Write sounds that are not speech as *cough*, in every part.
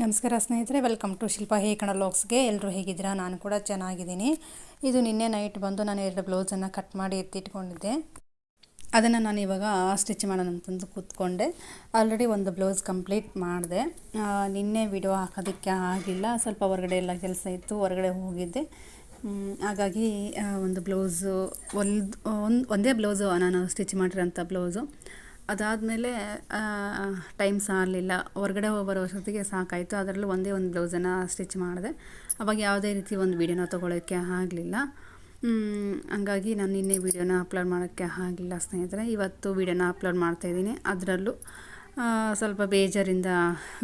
ನಮಸ್ಕಾರ ಸ್ನೇಹಿತರೆ welcome to Shilpa ಹೇ ಕಣ ಲಾಕ್ಸ್ಗೆ ಎಲ್ಲರೂ ಹೇಗಿದ್ದೀರಾ? ನಾನು ಕೂಡ ಚೆನ್ನಾಗಿದ್ದೀನಿ. ಇದು ನಿನ್ನೆ ನೈಟ್ ಬಂದು ನಾನು ಎರಡು ಬ್ಲೌಸನ್ನು ಕಟ್ ಮಾಡಿ ಎತ್ತಿಟ್ಕೊಂಡಿದ್ದೆ. ಅದನ್ನು ನಾನು ಇವಾಗ ಸ್ಟಿಚ್ ಮಾಡೋಣ ಅಂತಂದು ಕೂತ್ಕೊಂಡೆ. ಆಲ್ರೆಡಿ ಒಂದು ಬ್ಲೌಸ್ ಕಂಪ್ಲೀಟ್ ಮಾಡಿದೆ. ನಿನ್ನೆ ವಿಡಿಯೋ ಹಾಕೋದಕ್ಕೆ ಆಗಿಲ್ಲ. ಸ್ವಲ್ಪ ಹೊರಗಡೆ ಎಲ್ಲ ಕೆಲಸ ಇತ್ತು, ಹೊರಗಡೆ ಹೋಗಿದ್ದೆ. ಹಾಗಾಗಿ ಒಂದು ಬ್ಲೌಸು ಒಂದು ಒಂದು, ಒಂದೇ ಬ್ಲೌಸು ನಾನು ಸ್ಟಿಚ್ ಮಾಡಿರೋಂಥ ಬ್ಲೌಸು ಅದಾದಮೇಲೆ ಟೈಮ್ ಸಾರಲಿಲ್ಲ ಹೊರಗಡೆ ಹೋಗಿ ಬರೋ ಅಷ್ಟೊತ್ತಿಗೆ ಸಾಕಾಯಿತು. ಅದರಲ್ಲೂ ಒಂದೇ ಒಂದು ಬ್ಲೌಸನ್ನು ಸ್ಟಿಚ್ ಮಾಡಿದೆ. ಅವಾಗ ಯಾವುದೇ ರೀತಿ ಒಂದು ವೀಡಿಯೋನ ತೊಗೊಳೋಕ್ಕೆ ಆಗಲಿಲ್ಲ. ಹಂಗಾಗಿ ನಾನು ನಿನ್ನೆ ವೀಡಿಯೋನ ಅಪ್ಲೋಡ್ ಮಾಡೋಕ್ಕೆ ಆಗಲಿಲ್ಲ ಸ್ನೇಹಿತರೆ. ಇವತ್ತು ವೀಡಿಯೋನ ಅಪ್ಲೋಡ್ ಮಾಡ್ತಾಯಿದ್ದೀನಿ ಅದರಲ್ಲೂ ಸ್ವಲ್ಪ ಬೇಜಾರಿಂದ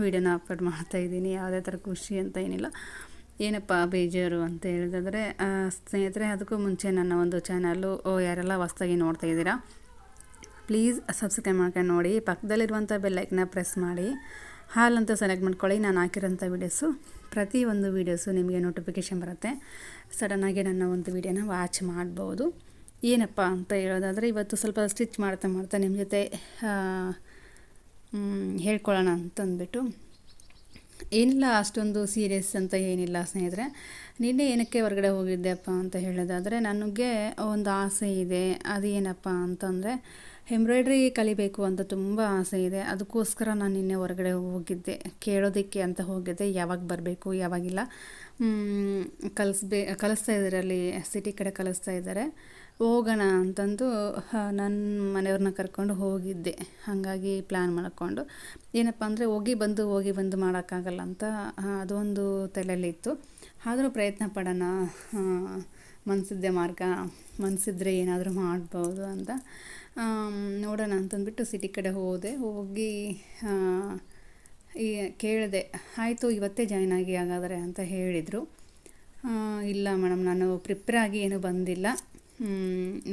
ವೀಡಿಯೋನ ಅಪ್ಲೋಡ್ ಮಾಡ್ತಾಯಿದ್ದೀನಿ ಯಾವುದೇ ಥರ ಖುಷಿ ಅಂತ ಏನಿಲ್ಲ. ಏನಪ್ಪ ಬೇಜಾರು ಅಂತ ಹೇಳಿದ್ರೆ ಸ್ನೇಹಿತರೆ, ಅದಕ್ಕೂ ಮುಂಚೆ ನನ್ನ ಒಂದು ಚಾನಲ್ಲು ಯಾರೆಲ್ಲ ಹೊಸ್ದಾಗಿ ನೋಡ್ತಾ ಇದ್ದೀರಾ ಪ್ಲೀಸ್ ಸಬ್ಸ್ಕ್ರೈಬ್ ಮಾಡ್ಕೊಂಡು ನೋಡಿ, ಪಕ್ಕದಲ್ಲಿರುವಂಥ ಬೆಲ್ಲೈಕ್ನ ಪ್ರೆಸ್ ಮಾಡಿ. ಹಾಲ್ ಅಂತ ಸೆಲೆಕ್ಟ್ ಮಾಡ್ಕೊಳ್ಳಿ, ನಾನು ಹಾಕಿರೋಂಥ ವೀಡಿಯೋಸು ಒಂದು ವೀಡಿಯೋಸು ನಿಮಗೆ ನೋಟಿಫಿಕೇಷನ್ ಬರುತ್ತೆ. ಸಡನ್ನಾಗಿ ನನ್ನ ಒಂದು ವೀಡಿಯೋನ ವಾಚ್ ಮಾಡ್ಬೋದು. ಏನಪ್ಪ ಅಂತ ಹೇಳೋದಾದರೆ, ಇವತ್ತು ಸ್ವಲ್ಪ ಸ್ಟಿಚ್ ಮಾಡ್ತಾ ಮಾಡ್ತಾ ನಿಮ್ಮ ಜೊತೆ ಹೇಳ್ಕೊಳ್ಳೋಣ ಅಂತಂದ್ಬಿಟ್ಟು. ಏನಿಲ್ಲ ಅಷ್ಟೊಂದು ಸೀರಿಯಸ್ ಅಂತ ಏನಿಲ್ಲ ಸ್ನೇಹಿತರೆ. ನಿನ್ನೆ ಏನಕ್ಕೆ ಹೊರಗಡೆ ಹೋಗಿದ್ದೆಪ್ಪ ಅಂತ ಹೇಳೋದಾದರೆ, ನನಗೆ ಒಂದು ಆಸೆ ಇದೆ. ಅದೇನಪ್ಪ ಅಂತಂದರೆ ಎಂಬ್ರಾಯ್ಡ್ರಿ ಕಲಿಬೇಕು ಅಂತ ತುಂಬ ಆಸೆ ಇದೆ. ಅದಕ್ಕೋಸ್ಕರ ನಾನು ನಿನ್ನೆ ಹೊರಗಡೆ ಹೋಗಿದ್ದೆ. ಕೇಳೋದಕ್ಕೆ ಅಂತ ಹೋಗಿದ್ದೆ. ಯಾವಾಗ ಬರಬೇಕು, ಯಾವಾಗಿಲ್ಲ. ಕಲಿಸ್ಬೇ, ಕಲಿಸ್ತಾ ಇದ್ದಾರೆ ಅಲ್ಲಿ, ಸಿಟಿ ಕಡೆ ಕಲಿಸ್ತಾ ಇದ್ದಾರೆ ಹೋಗೋಣ ಅಂತಂದು ನನ್ನ ಮನೆಯವ್ರನ್ನ ಕರ್ಕೊಂಡು ಹೋಗಿದ್ದೆ. ಹಾಗಾಗಿ ಪ್ಲ್ಯಾನ್ ಮಾಡಿಕೊಂಡು. ಏನಪ್ಪ ಅಂದರೆ, ಹೋಗಿ ಬಂದು ಹೋಗಿ ಬಂದು ಮಾಡೋಕ್ಕಾಗಲ್ಲ ಅಂತ ಅದೊಂದು ತಲೆಯಲ್ಲಿತ್ತು. ಆದರೂ ಪ್ರಯತ್ನ ಪಡೋಣ. ಆ, ಮನಸ್ಸಿದ್ದೆ ಮಾರ್ಗ ಮನಸ್ಸಿದ್ರೆ ಏನಾದರೂ ಮಾಡ್ಬೋದು ಅಂತ. ನೋಡೋಣ ಅಂತಂದ್ಬಿಟ್ಟು ಸಿಟಿ ಕಡೆ ಹೋದೆ. ಹೋಗಿ ಈ ಕೇಳಿದೆ ಆಯಿತು ಇವತ್ತೇ ಜಾಯ್ನ್ ಆಗಿ ಹಾಗಾದರೆ ಅಂತ ಹೇಳಿದರು. ಇಲ್ಲ ಮೇಡಮ್ ನಾನು ಪ್ರಿಪೇರ್ ಆಗಿ ಏನೂ ಬಂದಿಲ್ಲ.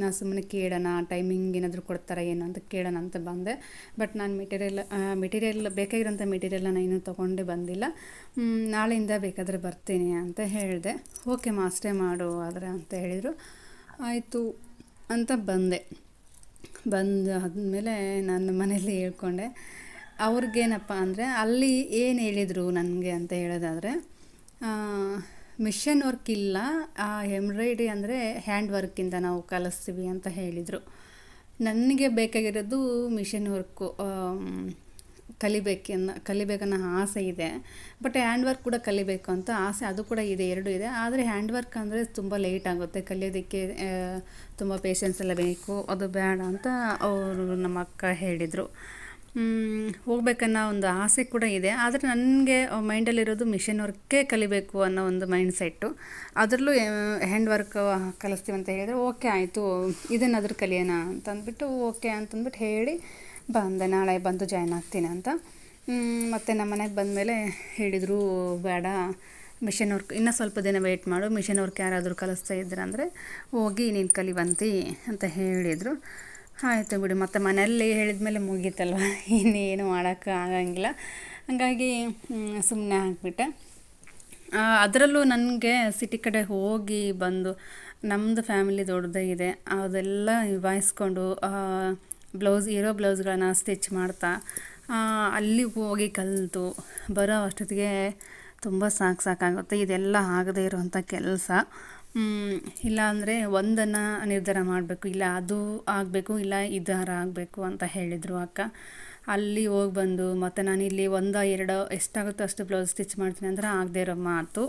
ನಾ ಸುಮ್ಮನೆ ಕೇಳೋಣ ಟೈಮಿಂಗ್ ಏನಾದರೂ ಕೊಡ್ತಾರಾ ಏನು ಅಂತ ಕೇಳೋಣ ಅಂತ ಬಂದೆ. ಬಟ್ ನಾನು ಮೆಟೀರಿಯಲ್ ಮೆಟೀರಿಯಲ್ ಬೇಕಾಗಿರೋಂಥ ಮೆಟೀರಿಯಲ್ನ ನಾನು ಇನ್ನೂ ತೊಗೊಂಡೇ ಬಂದಿಲ್ಲ. ನಾಳೆಯಿಂದ ಬೇಕಾದರೆ ಬರ್ತೀನಿ ಅಂತ ಹೇಳಿದೆ. ಓಕೆ ಮಾ ಮಾಡು ಆದರೆ ಅಂತ ಹೇಳಿದರು. ಆಯಿತು ಅಂತ ಬಂದೆ. ಬಂದು ಆದಮೇಲೆ ನನ್ನ ಮನೇಲಿ ಹೇಳ್ಕೊಂಡೆ. ಅವ್ರಿಗೇನಪ್ಪ ಅಂದರೆ ಅಲ್ಲಿ ಏನು ಹೇಳಿದರು ನನಗೆ ಅಂತ ಹೇಳೋದಾದರೆ ಮಿಷನ್ ವರ್ಕ್ ಇಲ್ಲ. ಆ ಎಂಬ್ರಾಯ್ಡ್ರಿ ಅಂದರೆ ಹ್ಯಾಂಡ್ ವರ್ಕಿಂದ ನಾವು ಕಲಿಸ್ತೀವಿ ಅಂತ ಹೇಳಿದರು. ನನಗೆ ಬೇಕಾಗಿರೋದು ಮಿಷನ್ ವರ್ಕು ಕಲಿಬೇಕನ್ನ, ಕಲಿಬೇಕನ್ನೋ ಆಸೆ ಇದೆ. ಬಟ್ ಹ್ಯಾಂಡ್ ವರ್ಕ್ ಕೂಡ ಕಲಿಬೇಕು ಅಂತ ಆಸೆ ಅದು ಕೂಡ ಇದೆ, ಎರಡು ಇದೆ. ಆದರೆ ಹ್ಯಾಂಡ್ ವರ್ಕ್ ಅಂದರೆ ತುಂಬ ಲೇಟ್ ಆಗುತ್ತೆ. ಕಲಿಯೋದಕ್ಕೆ ತುಂಬ ಪೇಷನ್ಸ್ ಎಲ್ಲ ಬೇಕು. ಅದು ಬೇಡ ಅಂತ ಅವರು ನಮ್ಮ ಅಕ್ಕ ಹೇಳಿದರು. ಹೋಗ್ಬೇಕನ್ನೋ ಒಂದು ಆಸೆ ಕೂಡ ಇದೆ. ಆದರೆ ನನಗೆ ಮೈಂಡಲ್ಲಿರೋದು ಮಿಷನ್ ವರ್ಕೇ ಕಲಿಬೇಕು ಅನ್ನೋ ಒಂದು ಮೈಂಡ್ ಸೆಟ್ಟು ಅದರಲ್ಲೂ ಹ್ಯಾಂಡ್ ವರ್ಕ್ ಕಲಿಸ್ತೀವಿ ಅಂತ ಹೇಳಿದರೆ, ಓಕೆ, ಆಯಿತು, ಇದನ್ನಾದರೂ ಕಲಿಯೋಣ ಅಂತ ಅಂದ್ಬಿಟ್ಟು, ಓಕೆ ಅಂತಂದ್ಬಿಟ್ಟು ಹೇಳಿ ಬಂದೆ ನಾಳೆ ಬಂದು ಜಾಯ್ನ್ ಆಗ್ತೀನಿ ಅಂತ. ಮತ್ತು ನಮ್ಮ ಮನೆಗೆ ಬಂದಮೇಲೆ ಹೇಳಿದರು, ಬೇಡ, ಮಿಷನ್ ವರ್ಕ್, ಇನ್ನೂ ಸ್ವಲ್ಪ ದಿನ ವೆಯ್ಟ್ ಮಾಡು, ಮಿಷನ್ ವರ್ಕ್ ಯಾರಾದರೂ ಕಲಿಸ್ತಾ ಇದ್ರೆ ಅಂದರೆ, ಹೋಗಿ ನೀನು ಕಲಿವಂತಿ ಅಂತ ಹೇಳಿದರು. ಆಯಿತು ಬಿಡು, ಮತ್ತು ಮನೆಯಲ್ಲಿ ಹೇಳಿದ ಮೇಲೆ ಮುಗೀತಲ್ವ? *laughs* ಇನ್ನೇನು ಮಾಡೋಕ್ಕೆ ಆಗಂಗಿಲ್ಲ. ಹಾಗಾಗಿ ಸುಮ್ಮನೆ ಹಾಕ್ಬಿಟ್ಟೆ ಅದರಲ್ಲೂ ನನಗೆ ಸಿಟಿ ಕಡೆ ಹೋಗಿ ಬಂದು ನಮ್ಮದು ಫ್ಯಾಮಿಲಿ ದೊಡ್ಡದೇ ಇದೆ. ಅದೆಲ್ಲ ನಿಭಾಯಿಸ್ಕೊಂಡು ಬ್ಲೌಸ್ ಇರೋ ಬ್ಲೌಸ್ಗಳನ್ನ ಸ್ಟಿಚ್ ಮಾಡ್ತಾ ಅಲ್ಲಿ ಹೋಗಿ ಕಲಿತು. ಬರೋ ಅಷ್ಟೊತ್ತಿಗೆ ತುಂಬ ಸಾಕು ಸಾಕಾಗುತ್ತೆ. ಇದೆಲ್ಲ ಆಗದೇ ಇರುವಂಥ ಕೆಲಸ. ಇಲ್ಲಾಂದರೆ ಒಂದನ್ನು ನಿರ್ಧಾರ ಮಾಡಬೇಕು, ಇಲ್ಲ ಅದು ಆಗಬೇಕು, ಇಲ್ಲ ಇದಾರ ಆಗಬೇಕು ಅಂತ ಹೇಳಿದರು ಅಕ್ಕ. ಅಲ್ಲಿ ಹೋಗಿ ಬಂದು ಮತ್ತು ನಾನು ಇಲ್ಲಿ ಒಂದು, ಎರಡು ಎಷ್ಟಾಗುತ್ತೋ ಅಷ್ಟು ಬ್ಲೌಸ್ ಸ್ಟಿಚ್ ಮಾಡ್ತೀನಿ ಅಂದ್ರೆ ಆಗದೇ ಇರೋ ಮಾತು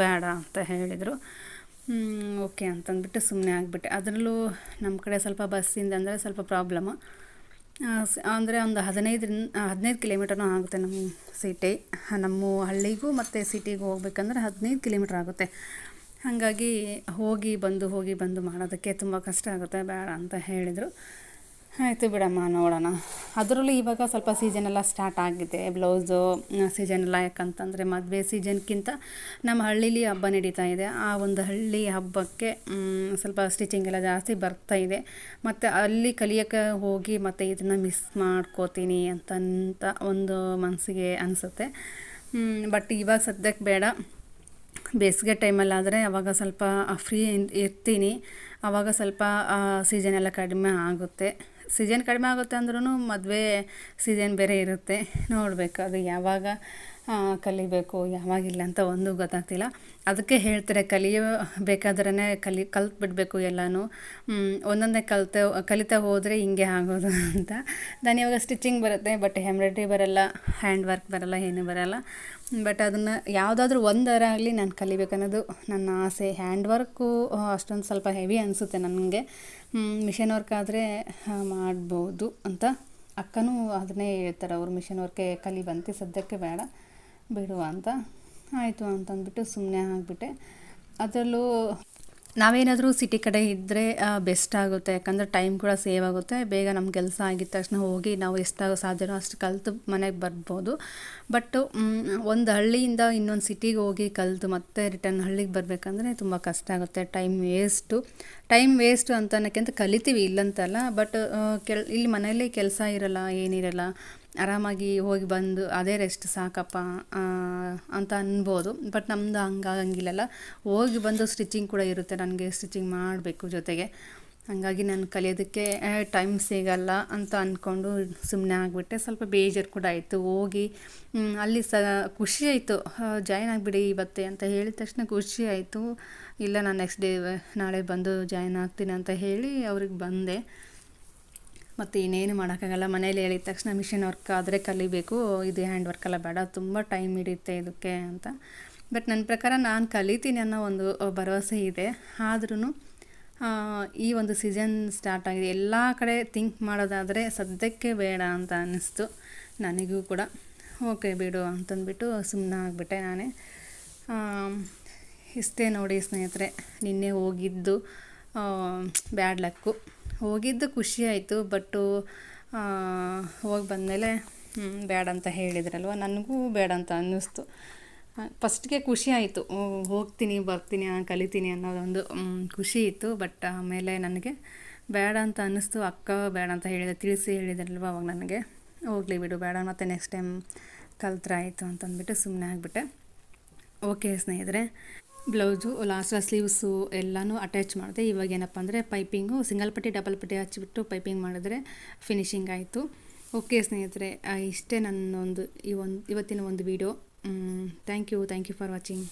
ಬೇಡ ಅಂತ ಹೇಳಿದರು. ಓಕೆ ಅಂತಂದ್ಬಿಟ್ಟು ಸುಮ್ಮನೆ ಆಗಿಬಿಟ್ಟೆ. ಅದರಲ್ಲೂ ನಮ್ಮ ಕಡೆ ಸ್ವಲ್ಪ ಬಸ್ಸಿಂದ ಅಂದರೆ ಸ್ವಲ್ಪ ಪ್ರಾಬ್ಲಮ್ಮು ಅಂದರೆ ಒಂದು ಹದಿನೈದರಿಂದ ಹದಿನೈದು ಕಿಲೋಮೀಟರ್ನೂ ಆಗುತ್ತೆ ನಮ್ಮ ಸಿಟಿ ನಮ್ಮ ಹಳ್ಳಿಗೂ ಮತ್ತು ಸಿಟಿಗೂ ಹೋಗ್ಬೇಕಂದ್ರೆ ಹದಿನೈದು ಕಿಲೋಮೀಟ್ರ್ ಆಗುತ್ತೆ. ಹಾಗಾಗಿ ಹೋಗಿ ಬಂದು ಹೋಗಿ ಬಂದು ಮಾಡೋದಕ್ಕೆ ತುಂಬ ಕಷ್ಟ ಆಗುತ್ತೆ, ಬೇಡ ಅಂತ ಹೇಳಿದರು. ಆಯಿತು ಬಿಡಮ್ಮ, ನೋಡೋಣ. ಅದರಲ್ಲೂ ಇವಾಗ ಸ್ವಲ್ಪ ಸೀಸನ್ ಎಲ್ಲ ಸ್ಟಾರ್ಟ್ ಆಗಿದೆ. ಬ್ಲೌಸು ಸೀಸನ್ ಎಲ್ಲ ಯಾಕಂತಂದರೆ ಮದುವೆ ಸೀಸನ್ಗಿಂತ ನಮ್ಮ ಹಳ್ಳೀಲಿ ಹಬ್ಬ ನಡೀತಾ ಇದೆ. ಆ ಒಂದು ಹಳ್ಳಿ ಹಬ್ಬಕ್ಕೆ ಸ್ವಲ್ಪ ಸ್ಟಿಚಿಂಗ್ ಎಲ್ಲ ಜಾಸ್ತಿ ಬರ್ತಾ ಇದೆ. ಮತ್ತು ಅಲ್ಲಿ ಕಲಿಯೋಕ್ಕೆ ಹೋಗಿ ಮತ್ತು ಇದನ್ನು ಮಿಸ್ ಮಾಡ್ಕೋತೀನಿ ಅಂತಂತ ಒಂದು ಮನಸ್ಸಿಗೆ ಅನಿಸುತ್ತೆ. ಬಟ್ ಇವಾಗ ಸದ್ಯಕ್ಕೆ ಬೇಡ. ಬೇಸಿಗೆ ಟೈಮಲ್ಲಾದರೆ ಅವಾಗ ಸ್ವಲ್ಪ ಫ್ರೀ ಇರ್ತೀನಿ. ಆವಾಗ ಸ್ವಲ್ಪ ಸೀಸನ್ ಎಲ್ಲ ಕಡಿಮೆ ಆಗುತ್ತೆ. ಸೀಸನ್ ಕಡಿಮೆ ಆಗುತ್ತೆ ಅಂದ್ರೂ ಮದುವೆ ಸೀಸನ್ ಬೇರೆ ಇರುತ್ತೆ. ನೋಡಬೇಕು ಅದು ಯಾವಾಗ ಕಲಿಬೇಕು, ಯಾವಾಗಿಲ್ಲ ಅಂತ ಒಂದು ಗೊತ್ತಾಗ್ತಿಲ್ಲ. ಅದಕ್ಕೆ ಹೇಳ್ತಾರೆ ಕಲಿಯಬೇಕಾದ್ರೇ ಕಲಿ ಕಲ್ತು ಬಿಡಬೇಕು ಎಲ್ಲನೂ ಒಂದೊಂದೇ ಕಲಿತ, ಕಲಿತಾ ಹೋದರೆ ಹಿಂಗೆ ಆಗೋದು ಅಂತ. ನಾನು ಇವಾಗ ಸ್ಟಿಚಿಂಗ್ ಬರುತ್ತೆ, ಬಟ್ ಎಂಬ್ರಾಯ್ಡ್ರಿ ಬರಲ್ಲ ಹ್ಯಾಂಡ್ ವರ್ಕ್ ಬರಲ್ಲ, ಏನೂ ಬರಲ್ಲ. ಬಟ್ ಅದನ್ನು ಯಾವುದಾದ್ರೂ ಒಂದರ ಆಗಲಿ ನಾನು ಕಲಿಬೇಕನ್ನೋದು ನನ್ನ ಆಸೆ. ಹ್ಯಾಂಡ್ ವರ್ಕು ಅಷ್ಟೊಂದು ಸ್ವಲ್ಪ ಹೆವಿ ಅನಿಸುತ್ತೆ ನನಗೆ. ಮಿಷನ್ ವರ್ಕ್ ಆದರೆ ಮಾಡ್ಬೋದು ಅಂತ ಅಕ್ಕನೂ ಅದನ್ನೇ ಹೇಳ್ತಾರೆ. ಅವ್ರು ವರ್ಕೇ ಕಲಿ ಬಂತಿ, ಸದ್ಯಕ್ಕೆ ಬೇಡ. ಬಿಡುವ ಅಂತ. ಆಯಿತು ಅಂತಂದ್ಬಿಟ್ಟು ಸುಮ್ಮನೆ ಆಗಿಬಿಟ್ಟೆ. ಅದರಲ್ಲೂ ನಾವೇನಾದರೂ ಸಿಟಿ ಕಡೆ ಇದ್ದರೆ ಬೆಸ್ಟ್ ಆಗುತ್ತೆ. ಯಾಕಂದರೆ ಟೈಮ್ ಕೂಡ ಸೇವ್ ಆಗುತ್ತೆ. ಬೇಗ ನಮ್ಮ ಕೆಲಸ ಆಗಿದ ತಕ್ಷಣ ಹೋಗಿ ನಾವು ಎಷ್ಟಾಗ ಸಾಧ್ಯನೋ ಅಷ್ಟು ಕಲಿತು ಮನೆಗೆ ಬರ್ಬೋದು. ಬಟ್ ಒಂದು ಹಳ್ಳಿಯಿಂದ ಇನ್ನೊಂದು ಸಿಟಿಗೆ ಹೋಗಿ ಕಲಿತು ಮತ್ತೆ ರಿಟರ್ನ್ ಹಳ್ಳಿಗೆ ಬರಬೇಕಂದ್ರೆ ತುಂಬ ಕಷ್ಟ ಆಗುತ್ತೆ. ಟೈಮ್ ವೇಸ್ಟು ಟೈಮ್ ವೇಸ್ಟು ಅಂತ ಅನ್ನೋಕ್ಕಿಂತ ಕಲಿತೀವಿ ಇಲ್ಲಂತಲ್ಲ ಬಟ್ ಕೆಲ್, ಇಲ್ಲಿ ಮನೆಯಲ್ಲಿ ಕೆಲಸ ಇರಲ್ಲ, ಏನಿರಲ್ಲ. ಆರಾಮಾಗಿ ಹೋಗಿ ಬಂದು ಅದೇ ರೆಸ್ಟ್ ಸಾಕಪ್ಪ ಅಂತ ಅನ್ಬೋದು. ಬಟ್ ನಮ್ಮದು ಹಂಗಾಗಂಗಿಲ್ಲಲ್ಲ. ಹೋಗಿ ಬಂದು ಸ್ಟಿಚಿಂಗ್ ಕೂಡ ಇರುತ್ತೆ. ನನಗೆ ಸ್ಟಿಚಿಂಗ್ ಮಾಡಬೇಕು ಜೊತೆಗೆ. ಹಾಗಾಗಿ ನಾನು ಕಲಿಯೋದಕ್ಕೆ ಟೈಮ್ ಸಿಗಲ್ಲ ಅಂತ ಅಂದ್ಕೊಂಡು ಸುಮ್ಮನೆ ಆಗಿಬಿಟ್ಟೆ. ಸ್ವಲ್ಪ ಬೇಜಾರು ಕೂಡ ಆಯಿತು. ಹೋಗಿ ಅಲ್ಲಿ ಸ, ಖುಷಿ ಆಯಿತು. ಜಾಯ್ನ್ ಆಗಿಬಿಡಿ ಇವತ್ತೇ ಅಂತ ಹೇಳಿದ ತಕ್ಷಣ ಖುಷಿ ಆಯಿತು. ಇಲ್ಲ, ನಾನು ನೆಕ್ಸ್ಟ್ ಡೇ ನಾಳೆ ಬಂದು ಜಾಯ್ನ್ ಆಗ್ತೀನಿ ಅಂತ ಹೇಳಿ ಅವ್ರಿಗೆ ಬಂದೆ. ಮತ್ತು ಇನ್ನೇನು ಮಾಡೋಕ್ಕಾಗಲ್ಲ. ಮನೇಲಿ ಹೇಳಿದ ತಕ್ಷಣ ಮಿಷಿನ್ ವರ್ಕ್ ಆದರೆ ಕಲಿಬೇಕು. ಇದು ಹ್ಯಾಂಡ್ ವರ್ಕ್ ಎಲ್ಲ ಬೇಡ. ತುಂಬ ಟೈಮ್ ಹಿಡಿಯುತ್ತೆ ಇದಕ್ಕೆ ಅಂತ. ಬಟ್ ನನ್ನ ಪ್ರಕಾರ ನಾನು ಕಲಿತೀನಿ ಅನ್ನೋ ಒಂದು ಭರವಸೆ ಇದೆ. ಆದ್ರೂ ಈ ಒಂದು ಸೀಸನ್ ಸ್ಟಾರ್ಟ್ ಆಗಿದೆ. ಎಲ್ಲ ಕಡೆ ಥಿಂಕ್ ಮಾಡೋದಾದರೆ ಸದ್ಯಕ್ಕೆ ಬೇಡ ಅಂತ ಅನ್ನಿಸ್ತು ನನಗೂ ಕೂಡ. ಓಕೆ ಬಿಡು ಅಂತಂದ್ಬಿಟ್ಟು ಸುಮ್ಮನೆ ಆಗಿಬಿಟ್ಟೆ ನಾನೇ. ಇಷ್ಟೇ ನೋಡಿ ಸ್ನೇಹಿತರೆ, ನಿನ್ನೆ ಹೋಗಿದ್ದು ಬ್ಯಾಡ್ ಲಕ್ಕು. ಹೋಗಿದ್ದು ಖುಷಿ ಆಯಿತು ಬಟ್ಟು ಹೋಗಿ ಬಂದಮೇಲೆ ಬೇಡ ಅಂತ ಹೇಳಿದ್ರಲ್ವ? ನನಗೂ ಬೇಡ ಅಂತ ಅನ್ನಿಸ್ತು ಫಸ್ಟ್ಗೆ ಖುಷಿ ಆಯಿತು. ಹೋಗ್ತೀನಿ, ಬರ್ತೀನಿ ಕಲಿತೀನಿ ಅನ್ನೋದೊಂದು ಖುಷಿ ಇತ್ತು ಬಟ್ ಆಮೇಲೆ ನನಗೆ ಬೇಡ ಅಂತ ಅನ್ನಿಸ್ತು. ಅಕ್ಕ ಬೇಡ ಅಂತ ಹೇಳಿದೆ, ತಿಳಿಸಿ ಹೇಳಿದ್ರಲ್ವ ಅವಾಗ ನನಗೆ. ಹೋಗಲಿ ಬಿಡು ಬೇಡ ಮತ್ತು ನೆಕ್ಸ್ಟ್ ಟೈಮ್ ಕಲ್ತ್ರಾಯಿತು ಅಂತಂದ್ಬಿಟ್ಟು ಸುಮ್ಮನೆ ಆಗಿಬಿಟ್ಟೆ. ಓಕೆ ಸ್ನೇಹಿತರೆ ಬ್ಲೌಸು ಲಾಸ್ಟ್ ಸ್ಲೀವ್ಸು ಎಲ್ಲನೂ ಅಟ್ಯಾಚ್ ಮಾಡಿದೆ. ಇವಾಗ ಏನಪ್ಪ ಅಂದರೆ ಪೈಪಿಂಗು ಸಿಂಗಲ್ ಪಟ್ಟಿ ಡಬಲ್ ಪಟ್ಟಿ ಹಚ್ಚಿಬಿಟ್ಟು ಪೈಪಿಂಗ್ ಮಾಡಿದ್ರೆ ಫಿನಿಶಿಂಗ್ ಆಯಿತು. ಓಕೆ ಸ್ನೇಹಿತರೆ ಇಷ್ಟೇ ನನ್ನೊಂದು ಈ ಒಂದು, ಇವತ್ತಿನ ಒಂದು video thank you thank you for watching